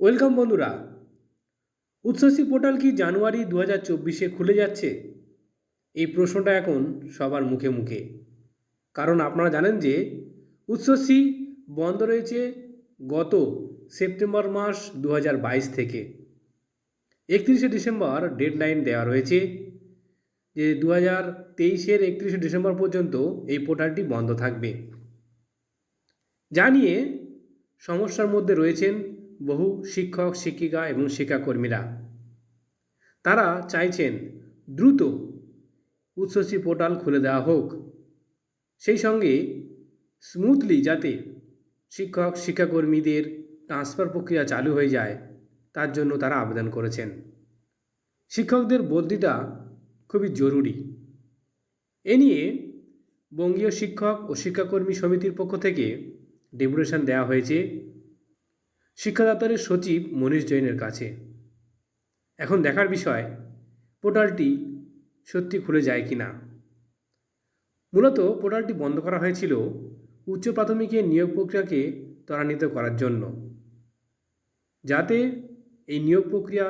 Welcome বন্ধুরা। উচ্ছ্বসী portal কি জানুয়ারি দু হাজার চব্বিশে খুলে যাচ্ছে? এই প্রশ্নটা এখন সবার মুখে মুখে। কারণ আপনারা জানেন যে উচ্ছ্বসী বন্ধ রয়েছে গত সেপ্টেম্বর মাস দু হাজার বাইশ থেকে। একত্রিশে ডিসেম্বর ডেডলাইন দেওয়া রয়েছে যে দু হাজার তেইশের একত্রিশে ডিসেম্বর পর্যন্ত এই পোর্টালটি বন্ধ থাকবে। যা নিয়ে সমস্যার মধ্যে রয়েছেন বহু শিক্ষক, শিক্ষিকা এবং শিক্ষাকর্মীরা। তারা চাইছেন দ্রুত উচ্ছ্বসী পোর্টাল খুলে দেওয়া হোক। সেই সঙ্গে স্মুথলি যাতে শিক্ষক, শিক্ষাকর্মীদের ট্রান্সফার প্রক্রিয়া চালু হয়ে যায়, তার জন্য তারা আবেদন করেছেন। শিক্ষকদের বদলিটা খুবই জরুরি। এ নিয়ে বঙ্গীয় শিক্ষক ও শিক্ষাকর্মী সমিতির পক্ষ থেকে ডেপুটেশন দেওয়া হয়েছে। শিক্ষা দপ্তরের সচিব মনীষ জৈনের কাছে। এখন দেখার বিষয়, পোর্টালটি সত্যি খুলে যায় কি না? মূলত পোর্টালটি বন্ধ করা হয়েছিল উচ্চ প্রাথমিকের নিয়োগ প্রক্রিয়াকে ত্বরান্বিত করার জন্য। যাতে এই নিয়োগ প্রক্রিয়া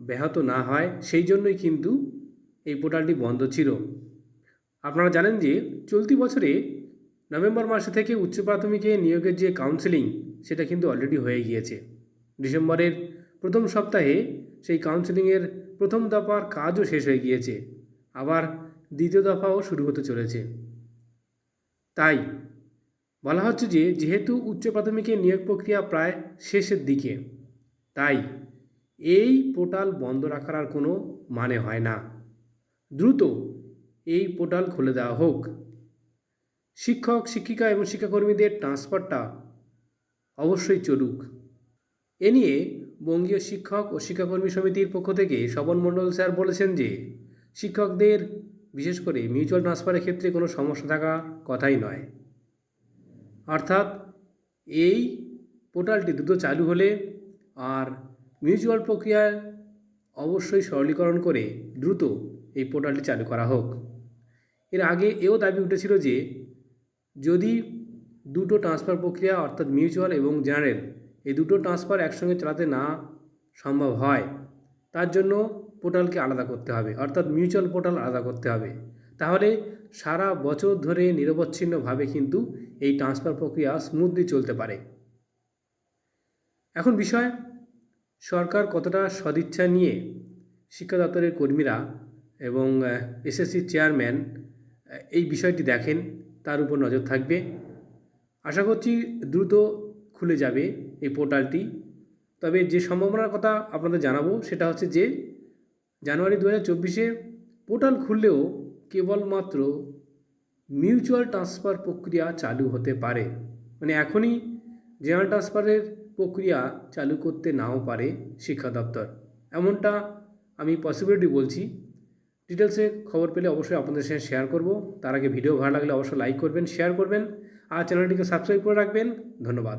ব্যাহত না হয়, সেই জন্যই কিন্তু এই পোর্টালটি বন্ধ ছিল। আপনারা জানেন যে চলতি বছরে নভেম্বর মাসে থেকে উচ্চ প্রাথমিকে নিয়োগের যে কাউন্সেলিং সেটা কিন্তু অলরেডি হয়ে গিয়েছে। ডিসেম্বরের প্রথম সপ্তাহে সেই কাউন্সেলিংয়ের প্রথম দফার কাজও শেষ হয়ে গিয়েছে। আবার দ্বিতীয় দফাও শুরু হতে চলেছে। তাই বলা হচ্ছে যে, যেহেতু উচ্চ প্রাথমিকের নিয়োগ প্রক্রিয়া প্রায় শেষের দিকে, তাই এই পোর্টাল বন্ধ রাখার আর কোনো মানে হয় না। দ্রুত এই পোর্টাল খুলে দেওয়া হোক। শিক্ষক, শিক্ষিকা এবং শিক্ষাকর্মীদের ট্রান্সফারটা অবশ্যই চলুক। এ নিয়ে বঙ্গীয় শিক্ষক ও শিক্ষাকর্মী সমিতির পক্ষ থেকে শবন মণ্ডল স্যার বলেছেন যে, শিক্ষকদের, বিশেষ করে মিউচুয়াল ট্রান্সফারের ক্ষেত্রে কোনো সমস্যা থাকা কথাই নয়। অর্থাৎ এই পোর্টালটি দ্রুত চালু হলে আর মিউচুয়াল প্রক্রিয়ায় অবশ্যই সরলীকরণ করে দ্রুত এই পোর্টালটি চালু করা হোক। এর আগে এও দাবি উঠেছিল যে, যদি দুটো ট্রান্সফার প্রক্রিয়া অর্থাৎ মিউচুয়াল এবং জেনারেল এই দুটো ট্রান্সফার একসঙ্গে চালাতে না সম্ভব হয়। তার জন্য পোর্টালকে আলাদা করতে হবে, অর্থাৎ মিউচুয়াল পোর্টাল আলাদা করতে হবে। তাহলে সারা বছর ধরে নিরবচ্ছিন্নভাবে কিন্তু এই ট্রান্সফার প্রক্রিয়া স্মুথলি চলতে পারে। এখন বিষয়, সরকার কতটা সদিচ্ছা নিয়ে শিক্ষা দপ্তরের কর্মীরা এবং এসএসসির চেয়ারম্যান এই বিষয়টি দেখেন, তার উপর নজর থাকবে। আশা করছি দ্রুত খুলে যাবে এই পোর্টালটি। তবে যে সম্ভাবনার কথা আপনাদের জানাব সেটা হচ্ছে যে, জানুয়ারি দু হাজার চব্বিশে পোর্টাল খুললেও কেবলমাত্র মিউচুয়াল ট্রান্সফার প্রক্রিয়া চালু হতে পারে। মানে এখনই জেনারেল ট্রান্সফারের প্রক্রিয়া চালু করতে নাও পারে শিক্ষা দপ্তর। এমনটা আমি পসিবিলিটি বলছি। ডিটেলসে খবর পেলে অবশ্যই আপনাদের সাথে শেয়ার করব। তার আগে ভিডিও ভালো লাগলে অবশ্যই লাইক করবেন শেয়ার করবেন। আর চ্যানেলটিকে সাবস্ক্রাইব করে রাখবেন। ধন্যবাদ।